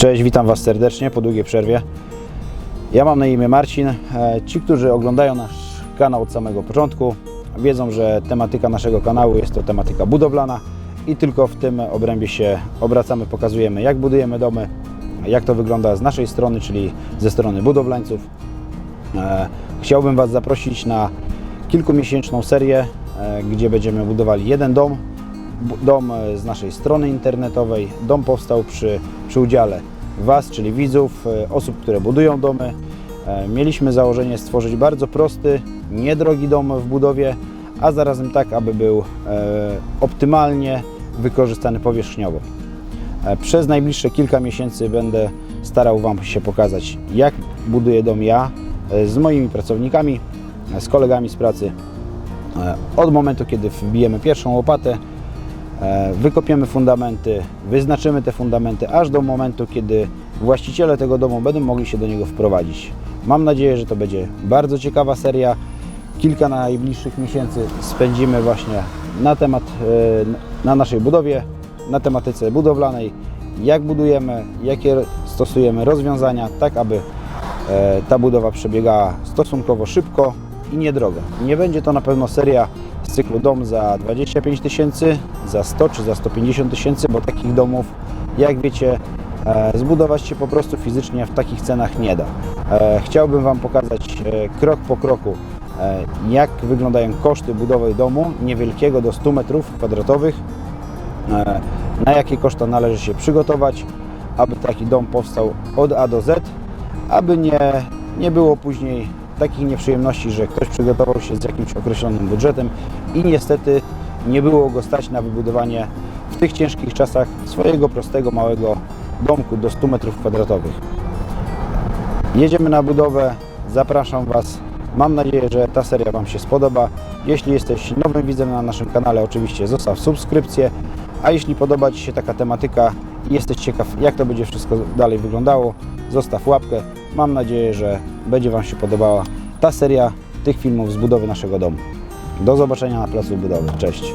Cześć, witam Was serdecznie po długiej przerwie. Ja mam na imię Marcin. E, Ci, którzy oglądają nasz kanał od samego początku, wiedzą, że tematyka naszego kanału jest to tematyka budowlana i tylko w tym obrębie się obracamy, pokazujemy jak budujemy domy, jak to wygląda z naszej strony, czyli ze strony budowlańców. E, Chciałbym Was zaprosić na kilkumiesięczną serię, e, gdzie będziemy budowali jeden dom, dom e, z naszej strony internetowej. Dom powstał przy, przy udziale Was, czyli widzów, e, osób, które budują domy. E, Mieliśmy założenie stworzyć bardzo prosty, niedrogi dom w budowie, a zarazem tak, aby był optymalnie wykorzystany powierzchniowo. Przez najbliższe kilka miesięcy będę starał Wam się pokazać, jak buduję dom ja z moimi pracownikami, z kolegami z pracy. Od momentu, kiedy wbijemy pierwszą łopatę, wykopiemy fundamenty, wyznaczymy te fundamenty, aż do momentu, kiedy właściciele tego domu będą mogli się do niego wprowadzić. Mam nadzieję, że to będzie bardzo ciekawa seria. Kilka najbliższych miesięcy spędzimy właśnie na temat, e, na naszej budowie, na tematyce budowlanej, jak budujemy, jakie stosujemy rozwiązania, tak aby e, ta budowa przebiegała stosunkowo szybko i niedrogo. Nie będzie to na pewno seria cyklu dom za 25 tysięcy, za 100 czy za 150 tysięcy, bo takich domów, jak wiecie, e, zbudować się po prostu fizycznie w takich cenach nie da. E, Chciałbym Wam pokazać e, krok po kroku, jak wyglądają koszty budowy domu niewielkiego do 100 metrów kwadratowych, na jakie koszta należy się przygotować, aby taki dom powstał od A do Z, aby nie, nie było później takich nieprzyjemności, że ktoś przygotował się z jakimś określonym budżetem i niestety nie było go stać na wybudowanie w tych ciężkich czasach swojego prostego, małego domku do 100 m2. Jedziemy na budowę, zapraszam Was. Mam nadzieję, że ta seria Wam się spodoba. Jeśli jesteś nowym widzem na naszym kanale, oczywiście zostaw subskrypcję. A jeśli podoba Ci się taka tematyka i jesteś ciekaw, jak to będzie wszystko dalej wyglądało, zostaw łapkę. Mam nadzieję, że będzie Wam się podobała ta seria tych filmów z budowy naszego domu. Do zobaczenia na placu budowy. Cześć!